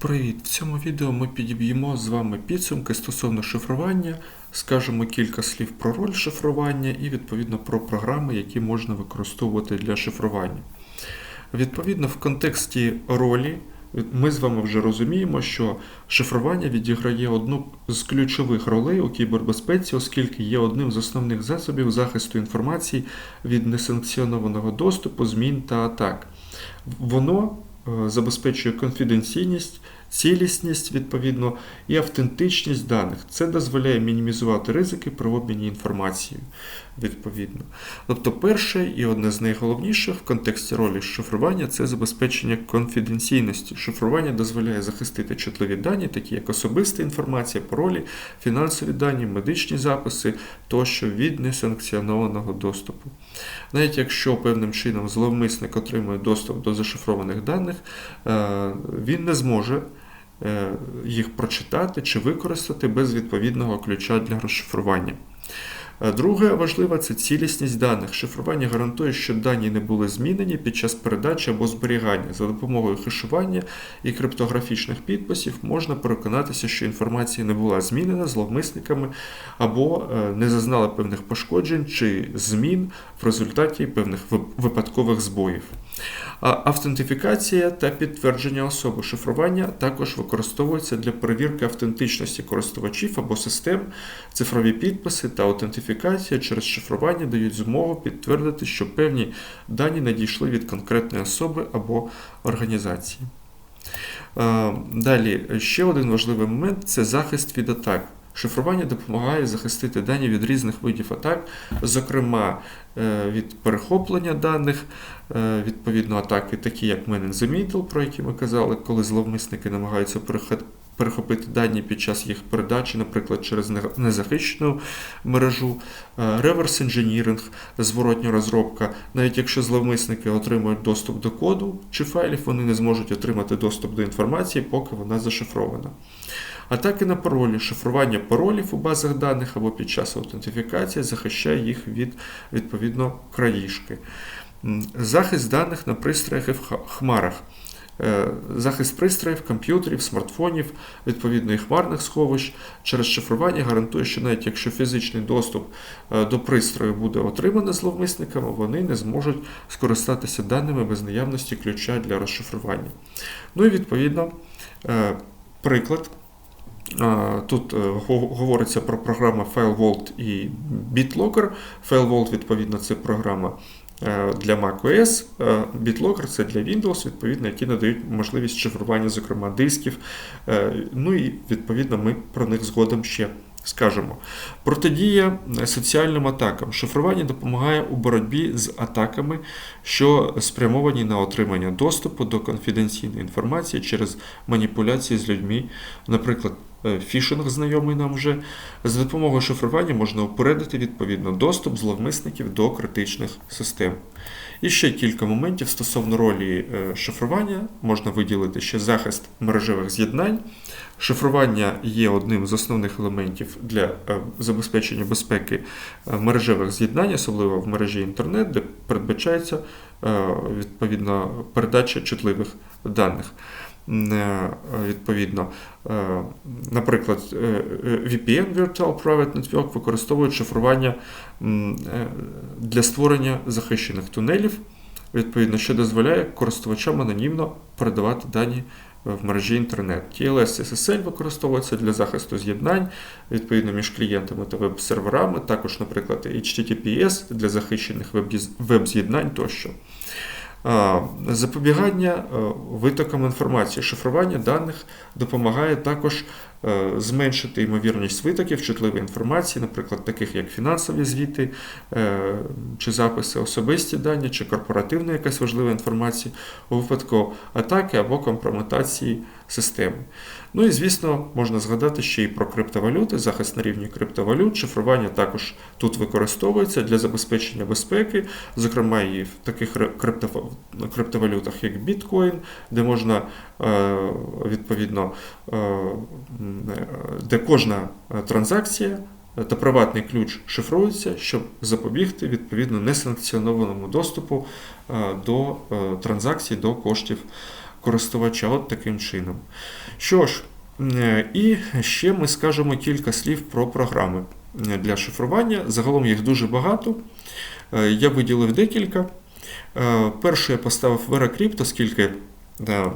Привіт! В цьому відео ми підіб'ємо з вами підсумки стосовно шифрування, скажемо кілька слів про роль шифрування і відповідно про програми, які можна використовувати для шифрування. Відповідно, в контексті ролі ми з вами вже розуміємо, що шифрування відіграє одну з ключових ролей у кібербезпеці, оскільки є одним з основних засобів захисту інформації від несанкціонованого доступу, змін та атак. Воно забезпечує конфіденційність, цілісність відповідно і автентичність даних. Це дозволяє мінімізувати ризики при обміні інформацією. Відповідно. Тобто, перше і одне з найголовніших в контексті ролі шифрування це забезпечення конфіденційності. Шифрування дозволяє захистити чутливі дані, такі як особиста інформація, паролі, фінансові дані, медичні записи тощо від несанкціонованого доступу. Навіть якщо певним чином зловмисник отримує доступ до зашифрованих даних, е, він не зможе їх прочитати чи використати без відповідного ключа для розшифрування. Е, Друге важливе це цілісність даних. Шифрування гарантує, що дані не були змінені під час передачі або зберігання. За допомогою хешування і криптографічних підписів можна переконатися, що інформація не була змінена зловмисниками або е, не зазнала певних пошкоджень чи змін в результаті певних випадкових збоїв. Автентифікація та підтвердження особи шифрування також використовується для перевірки автентичності користувачів або систем, цифрові підписи та аутентифікація через шифрування дають змогу підтвердити, що певні дані надійшли від конкретної особи або організації. Далі, ще один важливий момент це захист від атак. Шифрування допомагає захистити дані від різних видів атак, зокрема е, від перехоплення даних, е, відповідно атаки, такі як Man in the Middle, про які ми казали, коли зловмисники намагаються перехопити дані під час їх передачі, наприклад, через незахищену мережу, реверс інженіринг, зворотня розробка. Навіть якщо зловмисники отримують доступ до коду чи файлів, вони не зможуть отримати доступ до інформації, поки вона зашифрована. Атаки на паролі, шифрування паролів у базах даних або під час аутентифікації захищає їх від відповідно країшки. Захист даних на пристроях і в хмарах. Е, захист пристроїв, комп'ютерів, смартфонів, відповідно і хмарних сховищ через шифрування гарантує, що навіть якщо фізичний доступ е, до пристрою буде отриманий зловмисниками, вони не зможуть скористатися даними без наявності ключа для розшифрування. Ну і відповідно е, приклад. Тут говориться про програми FileVault і BitLocker. FileVault, відповідно, це програма для macOS, е, BitLocker це для Windows, відповідно, які надають можливість шифрування, зокрема, дисків. Е, ну і відповідно ми про них згодом ще скажемо. Протидія соціальним атакам. Шифрування допомагає у боротьбі з атаками, що спрямовані на отримання доступу до конфіденційної інформації через маніпуляції з людьми, наприклад. Е, фішинг знайомий нам вже. За допомогою шифрування можна упередити відповідно доступ зловмисників до критичних систем. І ще кілька моментів стосовно ролі е, шифрування можна виділити ще захист мережевих з'єднань. Шифрування є одним з основних елементів для е, забезпечення безпеки мережевих з'єднань, особливо в мережі інтернет, де передбачається відповідно передача чутливих даних. Е, відповідно, е, наприклад, е, VPN Virtual Private Network використовують шифрування для створення захищених тунелів, відповідно, що дозволяє користувачам анонімно передавати дані в мережі інтернет. TLS SSL використовується для захисту з'єднань відповідно між клієнтами та веб-серверами, також, наприклад, HTTPS для захищених веб-з'єднань тощо. Запобігання е, витокам інформації, шифрування даних допомагає також е, зменшити ймовірність витоків чутливої інформації, наприклад, таких як фінансові звіти, е, чи записи особисті дані, чи корпоративна якась важлива інформація у випадку атаки або компрометації системи. Ну і, звісно, можна згадати ще й про криптовалюти, захист на рівні криптовалют. Шифрування також тут використовується для забезпечення безпеки, зокрема і в таких криптовалютах, як біткоін, де можна е, відповідно, е, де кожна транзакція. Та приватний ключ шифрується, щоб запобігти відповідно несанкціонованому доступу е, до транзакцій, до коштів користувача. От таким чином. Що ж, е, і ще ми скажемо кілька слів про програми для шифрування. Загалом їх дуже багато. Е, Я виділив декілька. Перше, я поставив VeraCrypt, оскільки е,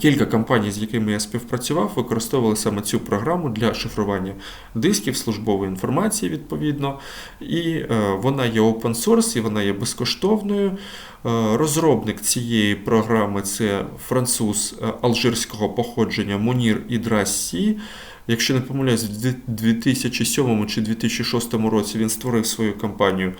кілька компаній, з якими я співпрацював, використовували саме цю програму для шифрування дисків, службової інформації, відповідно. І е, вона є open source і вона є безкоштовною. Е, Розробник цієї програми це француз е, алжирського походження Мунір Ідрасі. Якщо не помиляюсь, в 2007 чи 2006 році він створив свою компанію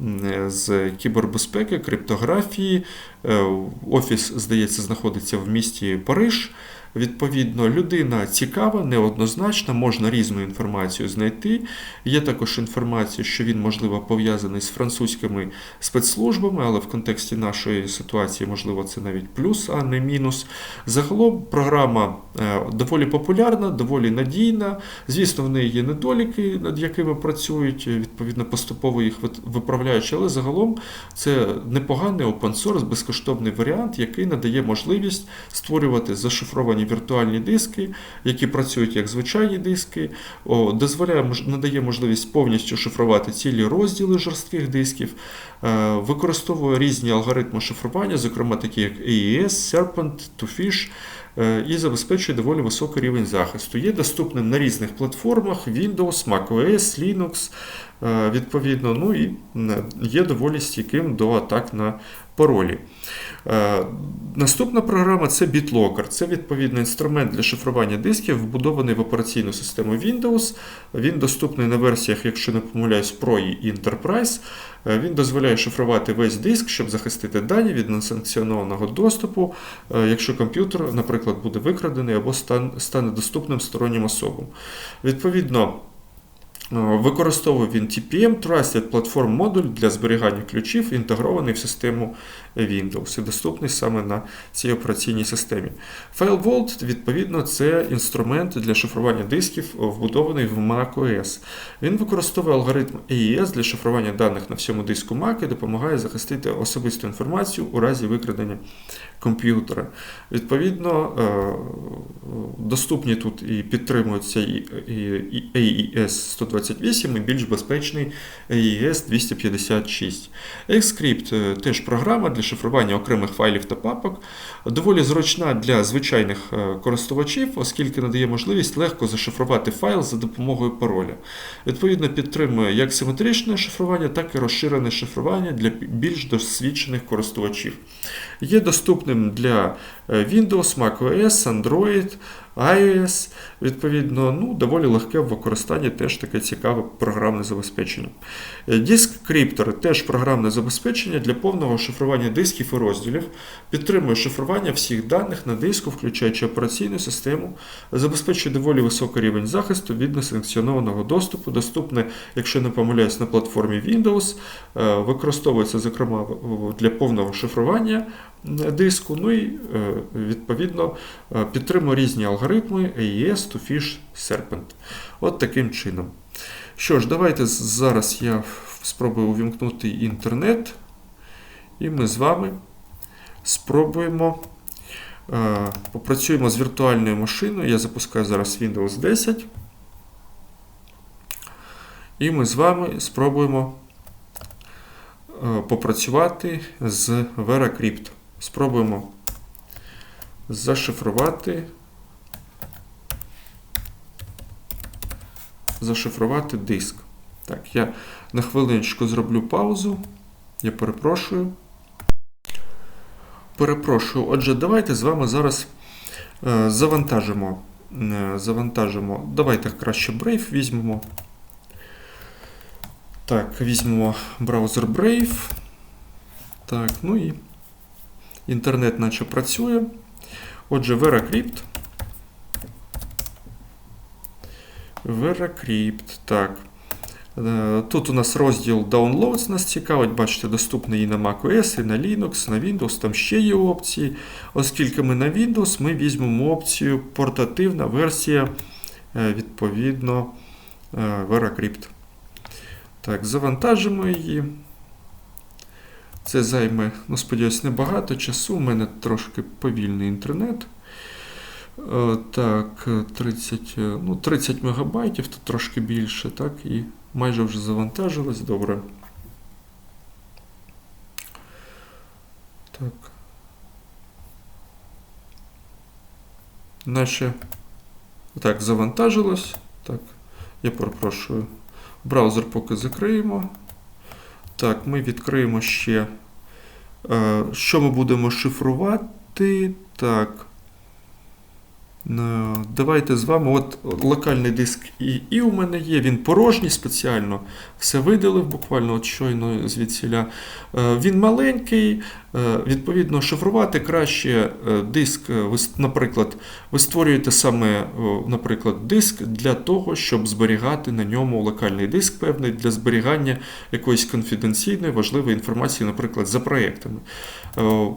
е, з кібербезпеки, криптографії. Е, Офіс, здається, знаходиться в місті Париж. Відповідно, людина цікава, неоднозначна, можна різну інформацію знайти. Є також інформація, що він, можливо, пов'язаний з французькими спецслужбами, але в контексті нашої ситуації, можливо, це навіть плюс, а не мінус. Загалом програма е, доволі популярна, доволі надійна. Звісно, в неї є недоліки, над якими працюють, відповідно, поступово їх виправляючи, але загалом це непоганий open source, безкоштовний варіант, який надає можливість створювати зашифровані віртуальні диски, які працюють як звичайні диски, дозволяє надає можливість повністю шифрувати цілі розділи жорстких дисків, е, використовує різні алгоритми шифрування, зокрема такі як AES, Serpent, Twofish, е, і забезпечує доволі високий рівень захисту. Є доступним на різних платформах Windows, macOS, Linux, е, відповідно, ну і є доволі стійким до атак на паролі. Е, Наступна програма це BitLocker. Це відповідно інструмент для шифрування дисків, вбудований в операційну систему Windows. Він доступний на версіях, якщо не помиляюсь, Pro і Enterprise. Е, Він дозволяє шифрувати весь диск, щоб захистити дані від несанкціонованого доступу, е, якщо комп'ютер, наприклад, буде викрадений або стане доступним стороннім особам. Відповідно, е, використовує він TPM Trusted Platform модуль для зберігання ключів, інтегрований в систему Windows і доступний саме на цій операційній системі. FileVault, відповідно, це інструмент для шифрування дисків, вбудований в macOS. Він використовує алгоритм AES для шифрування даних на всьому диску Mac і допомагає захистити особисту інформацію у разі викрадення комп'ютера. Відповідно, е, доступні тут і підтримуються і AES 128 і більш безпечний AES 256. Xscript теж програма для шифрування окремих файлів та папок, доволі зручна для звичайних е, користувачів, оскільки надає можливість легко зашифрувати файл за допомогою пароля. Відповідно, підтримує як симетричне шифрування, так і розширене шифрування для більш досвідчених користувачів. Є доступним для е, Windows, macOS, Android, iOS. Відповідно, ну, доволі легке в використанні, теж таке цікаве програмне забезпечення. Е, Диск Cryptor теж програмне забезпечення для повного шифрування дисків і розділів, підтримує шифрування всіх даних на диску, включаючи операційну систему, забезпечує доволі високий рівень захисту від несанкціонованого доступу, доступне, якщо не помиляюсь, на платформі Windows, е, використовується, зокрема, для повного шифрування диску, ну і е, відповідно е, підтримує різні алгоритми AES, Twofish, Serpent. От таким чином. Що ж, давайте зараз я спробую увімкнути інтернет, і ми з вами спробуємо е, попрацюємо з віртуальною машиною. Я запускаю зараз Windows 10. І ми з вами спробуємо е, попрацювати з VeraCrypt. Спробуємо зашифрувати. Зашифрувати диск. Так, я на хвилиночку зроблю паузу. Я перепрошую. Перепрошую. Отже, давайте з вами зараз е, завантажимо. е, завантажимо. Давайте краще Brave візьмемо. Так, візьмемо браузер Brave. Так, ну і інтернет наче працює. Отже, VeraCrypt. VeraCrypt. Так. Е, Тут у нас розділ Downloads нас цікавить, бачите, доступний і на macOS, і на Linux, на Windows, там ще є опції. Оскільки ми на Windows, ми візьмемо опцію портативна версія, е, відповідно, е, VeraCrypt. Так, завантажимо її. Це займе, ну, сподіваюсь, небагато часу. У мене трошки повільний інтернет. Е, Так, е, 30, е, ну, 30 мегабайтів, то трошки більше, так, і майже вже завантажилось. Добре. Так. Наше. Так, завантажилось. Так, я перепрошую. Браузер поки закриємо. Так, ми відкриємо ще. е, Що ми будемо шифрувати? Так. Е, Давайте з вами. От локальний диск і, і у мене є. Він порожній спеціально. Все видалив буквально от щойно звідсіля. Е, Він маленький. е, Відповідно, шифрувати краще диск. ви, Наприклад, ви створюєте саме, наприклад, диск для того, щоб зберігати на ньому локальний диск певний для зберігання якоїсь конфіденційної важливої інформації, наприклад, за проєктами.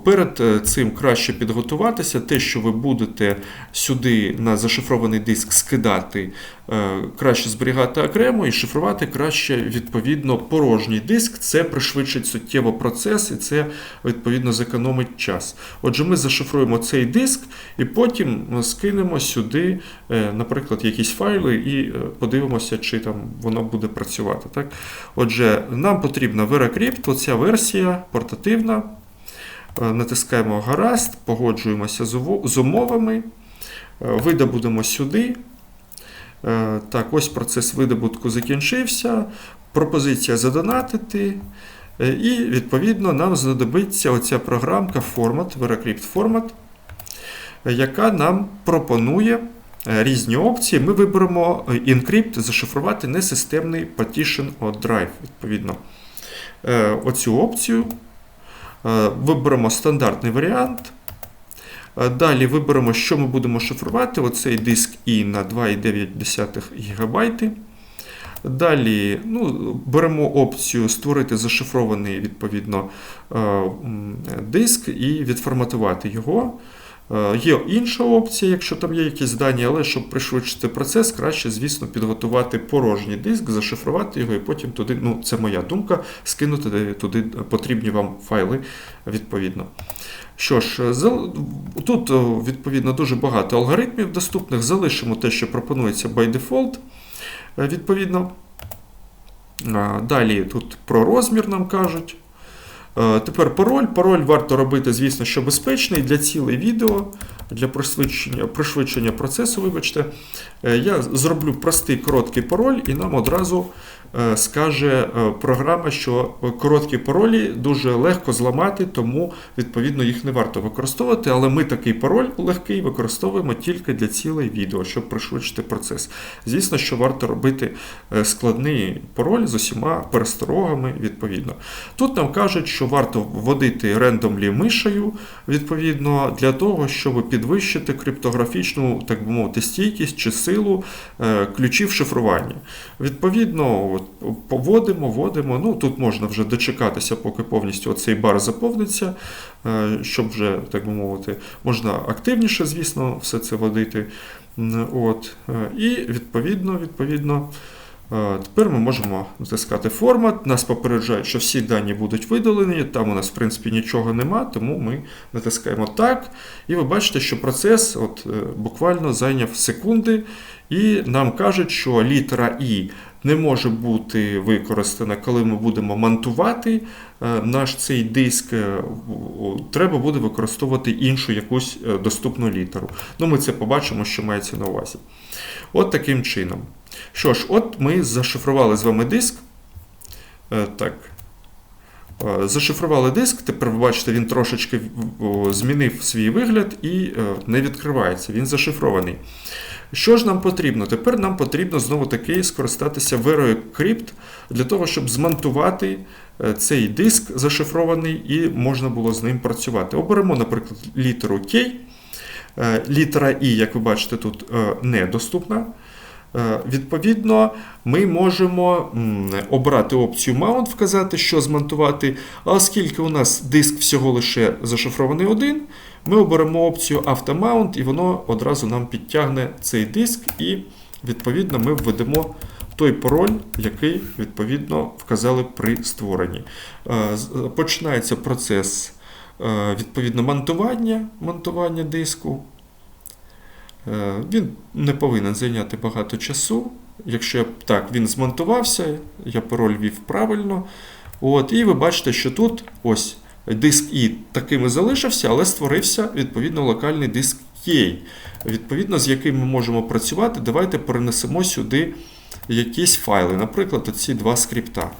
Перед цим краще підготуватися. Те, що ви будете сюди на зашифрований диск скидати, е, краще зберігати окремо і шифрувати краще відповідно порожній диск. Це пришвидшить суттєво процес і це відповідно зекономить час. Отже, ми зашифруємо цей диск і потім скинемо сюди, е, наприклад, якісь файли і е, подивимося, чи там воно буде працювати. Так? Отже, нам потрібна VeraCrypt, оця версія портативна. Натискаємо гаразд, погоджуємося з умовами, видобудемо сюди. Е, Так, ось процес видобутку закінчився. Пропозиція задонатити. Е, І відповідно нам знадобиться оця програмка Format, VeraCrypt Format, е, яка нам пропонує е, різні опції. Ми виберемо е, Encrypt, зашифрувати несистемний partition от drive. Відповідно, Е, оцю опцію. Е, Виберемо стандартний варіант. Е, Далі виберемо, що ми будемо шифрувати. Оцей диск І на 2,9 ГБ. Далі ну, беремо опцію створити зашифрований відповідно е, диск і відформатувати його. Е, Є інша опція, якщо там є якісь дані, але щоб пришвидшити процес, краще, звісно, підготувати порожній диск, зашифрувати його і потім туди, ну це моя думка, скинути туди потрібні вам файли відповідно. Що ж, тут е, відповідно дуже багато алгоритмів доступних. Залишимо те, що пропонується by default. Е, Відповідно. Далі тут про розмір нам кажуть. Е, Тепер пароль. Пароль варто робити, звісно, що безпечний для цілей відео, для пришвидшення, пришвидшення процесу. Вибачте, Е, я зроблю простий короткий пароль, і нам одразу скаже е, програма, що короткі паролі дуже легко зламати, тому відповідно їх не варто використовувати. Але ми такий пароль легкий використовуємо тільки для цілей відео, щоб пришвидшити процес. Звісно, що варто робити е, складний пароль з усіма пересторогами відповідно. Тут нам кажуть, що варто вводити рендомлі мишею, відповідно, для того, щоб підвищити криптографічну, так би мовити, стійкість чи силу е, ключів шифрування. Відповідно, от, поводимо, вводимо. Ну, тут можна вже дочекатися, поки повністю цей бар заповниться, е, щоб вже, так би мовити, можна активніше, звісно, все це водити. От, е, і відповідно, відповідно. Е, Тепер ми можемо натискати формат. Нас попереджають, що всі дані будуть видалені. Там у нас, в принципі, нічого нема, тому ми натискаємо так. І ви бачите, що процес от, буквально зайняв секунди, і нам кажуть, що літера І не може бути використана, коли ми будемо монтувати е, наш цей диск. е, Треба буде використовувати іншу якусь е, доступну літеру. Ну, ми це побачимо, що мається на увазі. От таким чином. Що ж, от ми зашифрували з вами диск. Так. Зашифрували диск, тепер ви бачите, він трошечки змінив свій вигляд і не відкривається, він зашифрований. Що ж нам потрібно? Тепер нам потрібно знову таки скористатися VeroCrypt для того, щоб змонтувати е, цей диск зашифрований і можна було з ним працювати. Оберемо, наприклад, літеру K. Е, Літера І, як ви бачите, тут е, недоступна. Е, Відповідно, ми можемо обрати опцію Mount, вказати, що змонтувати. Оскільки у нас диск всього лише зашифрований один, ми оберемо опцію Automount, і воно одразу нам підтягне цей диск, і відповідно ми введемо той пароль, який відповідно вказали при створенні. Е, Починається процес е, відповідно монтування, монтування диску. Е, Він не повинен зайняти багато часу. Якщо я- так, він змонтувався, я пароль ввів правильно. От, і ви бачите, що тут ось диск І таким і залишився, але створився відповідно локальний диск Є, відповідно, з яким ми можемо працювати. Давайте перенесемо сюди якісь файли, наприклад, оці два скрипта.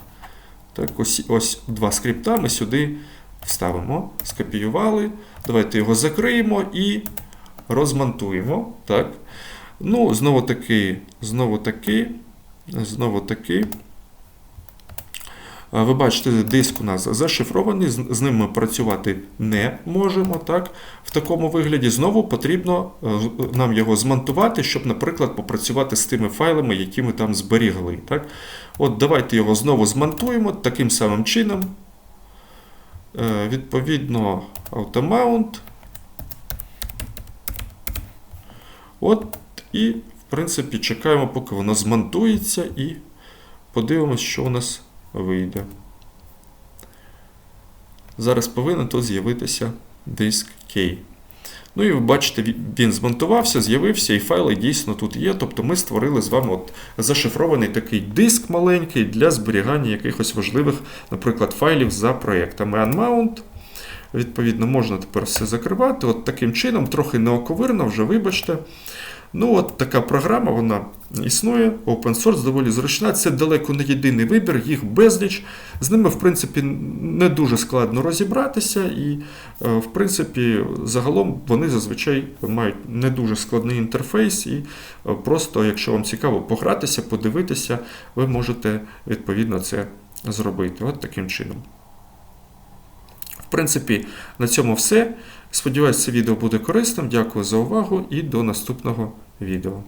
Так, ось, ось два скрипта ми сюди вставимо, скопіювали. Давайте його закриємо і розмонтуємо. Так. Ну, знову таки, знову таки, знову таки. Ви бачите, диск у нас зашифрований, з ним ми працювати не можемо. Так? В такому вигляді знову потрібно е, нам його змонтувати, щоб, наприклад, попрацювати з тими файлами, які ми там зберігли. Так? От давайте його знову змонтуємо таким самим чином. Е, Відповідно, автомаунт. От, і, в принципі, чекаємо, поки воно змонтується, і подивимось, що у нас вийде. Зараз повинен тут з'явитися диск K. Ну і ви бачите, він- змонтувався, з'явився, і файли дійсно тут є. Тобто ми створили з вами от зашифрований такий диск маленький для зберігання якихось важливих, наприклад, файлів за проєктами Unmount. Відповідно, можна тепер все закривати. От таким чином, трохи неоковирно, вже вибачте. Ну, от така програма, вона існує, open source, доволі зручна. Це далеко не єдиний вибір, їх безліч. З ними, в принципі, не дуже складно розібратися, і, е, в принципі, загалом вони зазвичай мають не дуже складний інтерфейс, і е, просто, якщо вам цікаво погратися, подивитися, ви можете відповідно це зробити. От таким чином. В принципі, на цьому все. Сподіваюсь, це відео буде корисним. Дякую за увагу і до наступного відео.